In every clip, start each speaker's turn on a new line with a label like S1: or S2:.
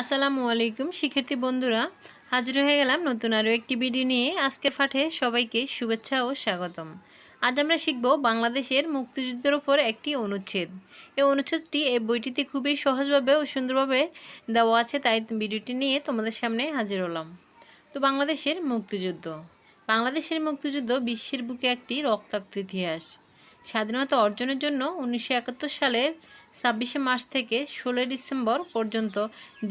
S1: আসসালামু আলাইকুম, শিক্ষার্থী বন্ধুরা। হাজির হয়ে গেলাম নতুন আরও একটি ভিডিও নিয়ে। আজকের পাঠে সবাইকে শুভেচ্ছা ও স্বাগতম। আজ আমরা শিখব বাংলাদেশের মুক্তিযুদ্ধের ওপর একটি অনুচ্ছেদ। এই অনুচ্ছেদটি এই বইটিতে খুবই সহজভাবে ও সুন্দরভাবে দেওয়া আছে, তাই ভিডিওটি নিয়ে তোমাদের সামনে হাজির হলাম। তো বাংলাদেশের মুক্তিযুদ্ধ। বাংলাদেশের মুক্তিযুদ্ধ বিশ্বের বুকে একটি রক্তাক্ত ইতিহাস। স্বাধীনতা অর্জনের জন্য উনিশশো একাত্তর সালের ছাব্বিশে মার্চ থেকে ষোলোই ডিসেম্বর পর্যন্ত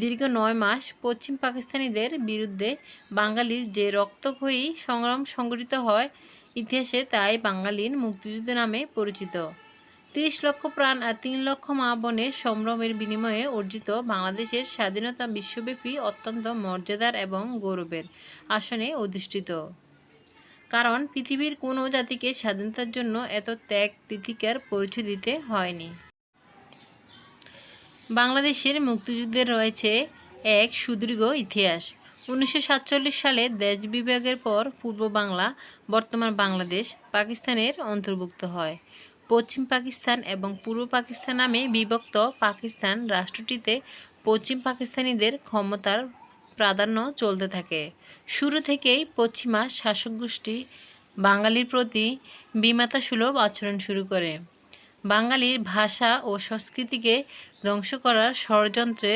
S1: দীর্ঘ নয় মাস পশ্চিম পাকিস্তানিদের বিরুদ্ধে বাঙালির যে রক্তক্ষয়ী সংগ্রাম সংগঠিত হয় ইতিহাসে তাই বাঙালির মুক্তিযুদ্ধ নামে পরিচিত। তিরিশ লক্ষ প্রাণ আর তিন লক্ষ মা বোনের সম্ভ্রমের বিনিময়ে অর্জিত বাংলাদেশের স্বাধীনতা বিশ্বব্যাপী অত্যন্ত মর্যাদার এবং গৌরবের আসনে অধিষ্ঠিত। কারণ পৃথিবীর কোনো জাতিকে স্বাধীনতার জন্য এত ত্যাগ তিথিকার পরিচয় দিতে হয়নি। বাংলাদেশের মুক্তিযুদ্ধের রয়েছে এক সুদীর্ঘ ইতিহাস। উনিশশো সাতচল্লিশ সালে দেশ বিভাগের পর পূর্ব বাংলা, বর্তমান বাংলাদেশ, পাকিস্তানের অন্তর্ভুক্ত হয়। পশ্চিম পাকিস্তান এবং পূর্ব পাকিস্তান নামে বিভক্ত পাকিস্তান রাষ্ট্রটিতে পশ্চিম পাকিস্তানিদের ক্ষমতার প্রাধান্য চলতে থাকে। শুরু থেকেই পশ্চিমা শাসক গোষ্ঠী বাঙালির প্রতি বিমাতাসুলভ আচরণ শুরু করে। বাঙালির ভাষা ও সংস্কৃতিকে ধ্বংস করার ষড়যন্ত্রে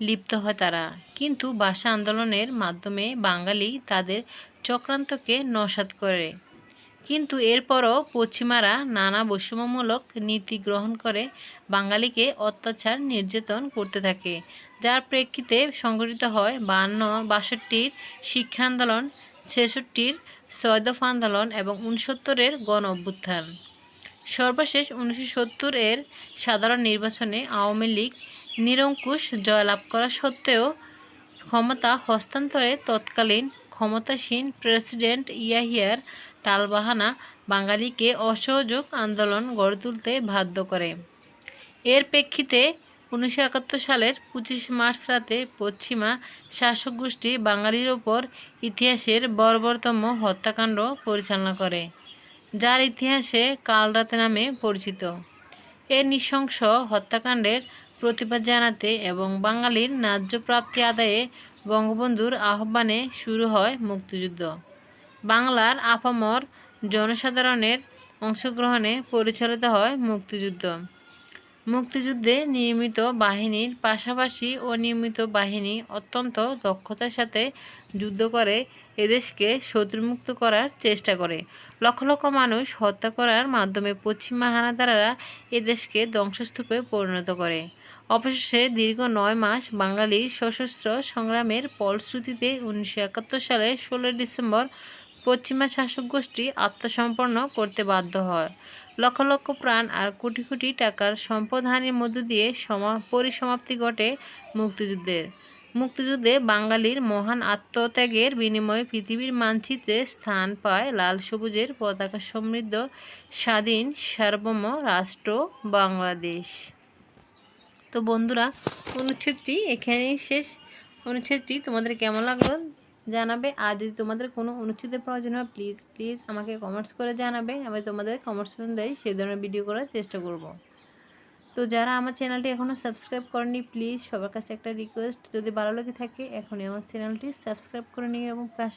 S1: লিপ্ত হয় তারা। কিন্তু ভাষা আন্দোলনের মাধ্যমে বাঙালি তাদের চক্রান্তকে নসাৎ করে। কিন্তু এরপরও পশ্চিমারা নানা বৈষম্যমূলক নীতি গ্রহণ করে বাঙালিকে অত্যাচার নির্যাতন করতে থাকে, যার প্রেক্ষিতে সংঘটিত হয় বান্ন, বাষট্টির শিক্ষা আন্দোলন, ছেষট্টির সয়দফ আন্দোলন এবং উনসত্তরের গণ অভ্যুত্থান। সর্বশেষ উনিশশো সত্তর এর সাধারণ নির্বাচনে আওয়ামী লীগ নিরঙ্কুশ জয়লাভ করা সত্ত্বেও ক্ষমতা হস্তান্তরে তৎকালীন ক্ষমতাসীন প্রেসিডেন্ট ইয়াহিয়ার টালবাহানা বাঙালিকে অসহযোগ আন্দোলন গড়ে তুলতে বাধ্য করে। এর প্রেক্ষিতে উনিশশো একাত্তর সালের পঁচিশ মার্চ রাতে পশ্চিমা শাসক গোষ্ঠী বাঙালির ওপর ইতিহাসের বর্বরতম হত্যাকাণ্ড পরিচালনা করে, যার ইতিহাসে কালরাতে নামে পরিচিত। এর নৃশংস হত্যাকাণ্ডের প্রতিবাদ জানাতে এবং বাঙালির ন্যায্য প্রাপ্তি আদায়ে বঙ্গবন্ধুর আহ্বানে শুরু হয় মুক্তিযুদ্ধ। বাংলার আপামর জনসাধারণের অংশগ্রহণে পরিচালিত হয় মুক্তিযুদ্ধ। মুক্তিযুদ্ধে নিয়মিত বাহিনীর পাশাপাশি অনিয়মিত বাহিনী অত্যন্ত দক্ষতার সাথে যুদ্ধ করে, এদেশকে শত্রুমুক্ত করার চেষ্টা করে। লক্ষ লক্ষ মানুষ হত্যা করার মাধ্যমে পশ্চিমা হানাদাররা এদেশকে ধ্বংসস্তূপে পরিণত করে। অবশেষে দীর্ঘ নয় মাস বাঙালির সশস্ত্র সংগ্রামের ফলশ্রুতিতে উনিশশো একাত্তর সালের ষোলোই ডিসেম্বর পশ্চিমা শাসক গোষ্ঠী আত্মসম্পন্ন করতে বাধ্য হয়। লক্ষ লক্ষ প্রাণ আর কোটি কোটি টাকার সম্পদহানির মধ্য দিয়ে সমা, পরিসমাপ্তি ঘটে মুক্তিযুদ্ধের মুক্তিযুদ্ধে বাঙালির মহান আত্মত্যাগের বিনিময়ে পৃথিবীর মানচিত্রে স্থান পায় লাল সবুজের পতাকা সমৃদ্ধ স্বাধীন সার্বভৌম রাষ্ট্র বাংলাদেশ। তো বন্ধুরা, অনুচ্ছেদটি এখানেই শেষ। অনুচ্ছেদটি তোমাদের কেমন লাগল জানাবে। আর যদি তোমাদের কোনো অনুচ্ছেদের প্রয়োজন হয় প্লিজ প্লিজ আমাকে কমেন্টস করে জানাবে। আমি তোমাদের কমেন্টস দেয় সেই ধরনের ভিডিও করার চেষ্টা করব। তো যারা আমার চ্যানেলটি এখনও সাবস্ক্রাইব করেনি প্লিজ সবার কাছে একটা রিকোয়েস্ট যদি ভালো লেগে থাকে, এখনই আমার চ্যানেলটি সাবস্ক্রাইব করে নিও এবং পাশে